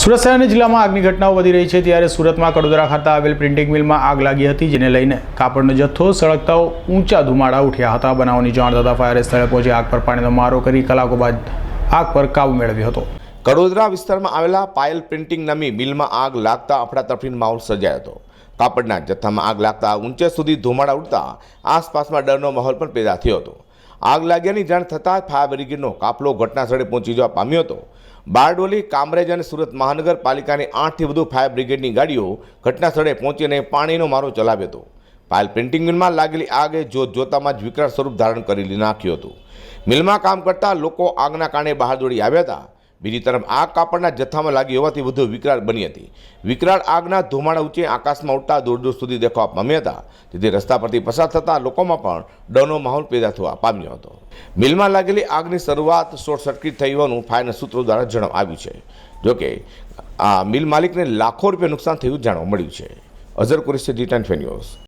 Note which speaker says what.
Speaker 1: સુરત શહેરની જિલ્લામાં આગની ઘટનાઓ વધી રહી છે. ત્યારે સુરતમાં કડોદરા ખાતે આવેલ પ્રિન્ટિંગ મિલમાં આગ લાગી હતી, જેને લઈને કાપડનો જથ્થો સળગતા ઊંચા ધુમાડા ઉઠ્યા હતા. બનાવની જાણ થતાં ફાયર સ્થળે પહોંચી આગ પર પાણીનો મારો કરી કલાકો બાદ આગ પર કાબુ મેળવ્યો હતો.
Speaker 2: કડોદરા વિસ્તારમાં આવેલા પાયલ પ્રિન્ટિંગ નામી મિલમાં આગ લાગતા અફડાતફડીનો માહોલ સર્જાયો હતો. કાપડના જથ્થામાં આગ લાગતા ઊંચે સુધી ધુમાડા ઉડતા આસપાસમાં ડરનો માહોલ પણ પેદા થયો હતો. આગ લાગ્યાની જાણ થતાં ફાયર બ્રિગેડનો કાફલો ઘટના સ્થળે પહોંચી જવા પામ્યો હતો. બારડોલી, કામરેજ અને સુરત મહાનગરપાલિકાની આઠથી વધુ ફાયર બ્રિગેડની ગાડીઓ ઘટના સ્થળે પહોંચીને પાણીનો મારો ચલાવ્યો હતો. પાયલ પ્રિન્ટિંગ મિલમાં લાગેલી આગે જોત જોતામાં જ વિકરાળ સ્વરૂપ ધારણ કરી નાખ્યું હતું. મિલમાં કામ કરતા લોકો આગના કારણે બહાર દોડી આવ્યા હતા. બીજી તરફ આગ કાપડના જથ્થામાં લાગી હોવાથી વધુ વિકરાળ બની હતી. વિકરાળ આગના ધુમાડા ઊંચે આકાશમાં ઉડતા દૂર દૂર સુધી દેખવા પામ્યા હતા. તેથી રસ્તા પરથી પસાર થતા લોકોમાં પણ ડરનો માહોલ પેદા થવા પામ્યો હતો. મિલમાં લાગેલી આગની શરૂઆત શોર્ટ સર્કિટ થઈ હોવાનું ફાયરના સૂત્રો દ્વારા જણાવ આવ્યું છે. જોકે આ મિલ માલિકને લાખો રૂપિયા નુકસાન થયું જાણવા મળ્યું છે. Azhar Qureshi, D ten